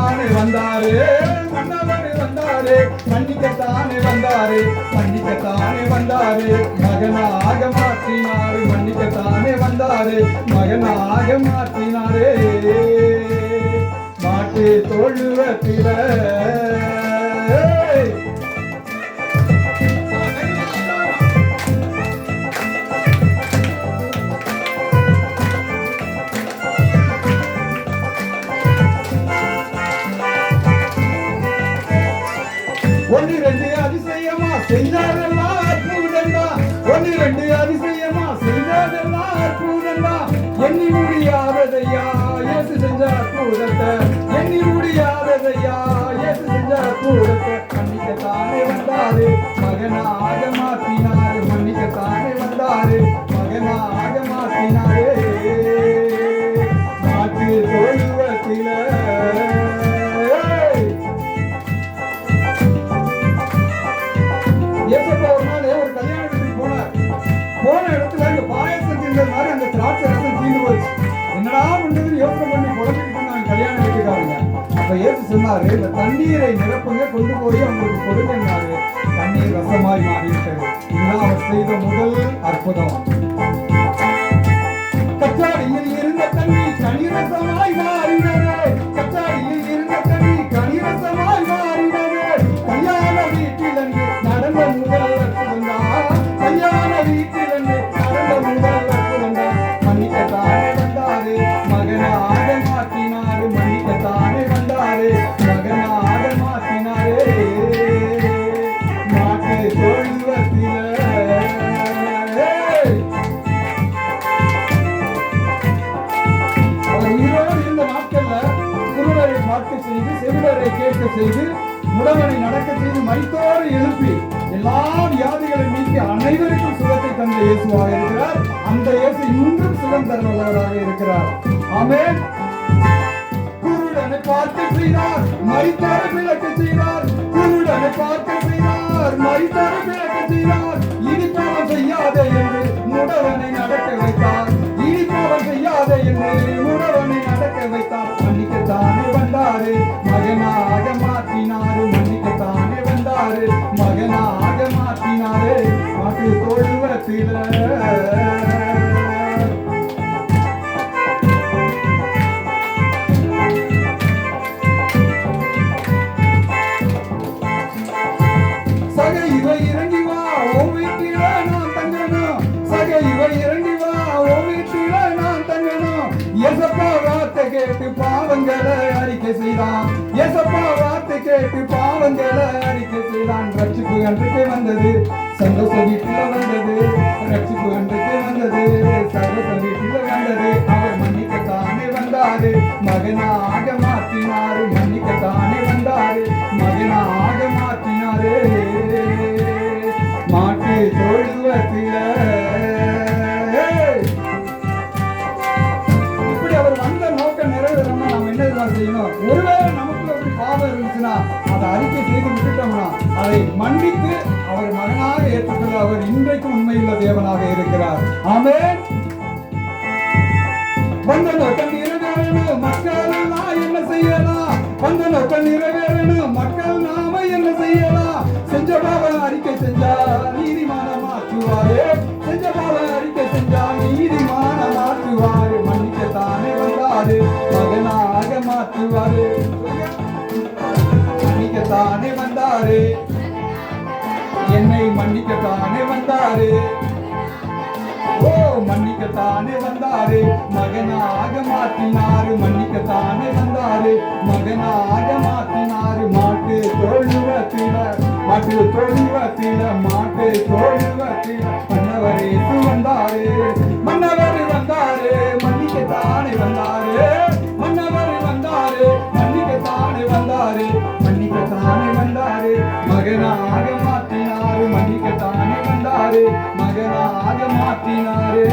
மன்னிக்கத்தானே வந்தாரே மன்னவர் வந்தாரே மன்னிக்கத்தானே வந்தாரே மன்னிக்கத்தானே வந்தாரே மகனாக மாற்றினாரு மன்னிக்கத்தானே வந்தாரே மகனாக மாற்றினாரே. ஒன்று ரெண்டு அதிசயமா செய்தாரெல்லாம் அற்புதந்தா ஒன்று ரெண்டு அதிசயமா செய்தாரெல்லாம் அற்புதந்தா எண்ணி முடியாததையா ஏசு செஞ்ச அற்புதத்தை. எண்ணி முடியாததையா ஏசு செஞ்ச அற்புதத்தை. மன்னிக்கத்தானே வந்தாரு. மகனாக மாற்ற போன இடத்துல இந்த பாயசம் தின்ற மாதிரி அந்த திராட்சை ரசம் தீர்ந்து போச்சு. என்னடா பண்றதுன்னு யோசனை பண்ணி குழந்தைக்கு பண்ணாங்க கல்யாண வீட்டுக்காரங்க அப்ப ஏசு சொன்னாரு இந்த தண்ணீரை நிரப்புங்க கொண்டு போய் அவங்களுக்கு கொடுங்கன்னாரு தண்ணீர் ரசமாய் மாறிவிட்டது. இதுதான் அவர் செய்த முதல் அற்புதம். நடக்க செய்து முடவனை நடக்க செய்து மைத்தோடு எழுப்பி எல்லா வியாதிகளை நீக்கி அனைவருக்கும் சுகத்தை தந்த இயேசுவாக இருக்கிறார். அந்த இயேசு இன்றும் சுகம் தருவதாக இருக்கிறார். ஆமென். குருடனை பார்க்க செய்தார் மரித்தார விளக்க செய்தார். குருடனை பார்க்க செய்தார் மரித்தார விளக்க செய்தார். வார்த்தை கேட்டு பாவங்களை அறிக்கை செய்தான். எசப்பா வார்த்தை கேட்டு பாவங்களை அறிக்கை செய்தான். ரட்சிப்பு அன்றைக்கு வந்தது. சந்தோஷ வீட்டுல வந்தது ரட்சிப்பு அன்றைக்கு வந்தது சந்தோஷ வீட்டுல வந்தது அவர் மன்னிக்கத்தானே வந்தாரு மகனாக மாற்றினாரு மன்னிக்கத்தானே வந்தாரு மகனாக மாற்றினாரு மாட்டு தொழுவத்தில இப்படி அவர் வந்த நோக்கம் நிறைவேறணும்னா நாம் என்ன செய்யணும் ஒருவேளை நமக்குள்ள ஒரு பாவம் இருந்துச்சுன்னா அதை அறிக்கை செய்து விட்டுட்டோம்னா அதை மன்னித்து அவர் மகனாக ஏற்றுக்கொள்ள அவர் இன்றைக்கும் உண்மையுள்ள தேவனாக இருக்கிறார். ஆமே வந்த நோக்கம் நிறைவேறணும் மக்கள் நான் என்ன செய்யலாம்? வந்த நோக்கம் நிறைவேறணும் மக்கள் நாம என்ன செய்யலாம்? செஞ்ச பாவம் அறிக்கை செஞ்சா நீதிமான மாற்றுவாரே. செஞ்ச பாவம் அறிக்கை செஞ்சா நீதிமான மாற்றுவாரு. மன்னிக்கத்தானே வந்தாரு. மகனாக மாற்றுவாரு. மன்னிக்கத்தானே வந்தாரு. என்னை மன்னிக்கத்தானே வந்தாரு. ஓ மன்னிக்கத்தானே வந்தாரு. மகனாக மாற்றினாரு மன்னிக்கத்தானே வந்தாரு. மகனாக மாற்றினாரு மாட்டு தொழுவத்தில மாட்டு தொழுவத்தில மாட்டு தொழுவத்தில. மன்னவரேசு வந்தாரு. மன்னவர் வந்தாரு. மன்னிக்கத்தானே வந்தாரு. மன்னவர் வந்தாரு. மன்னிக்கத்தானே வந்தாரு. மன்னிக்கத்தானே வந்தாரு. மகனாக மன்னிக்க தானே வந்தாரே மகனாக மாற்றினாரே.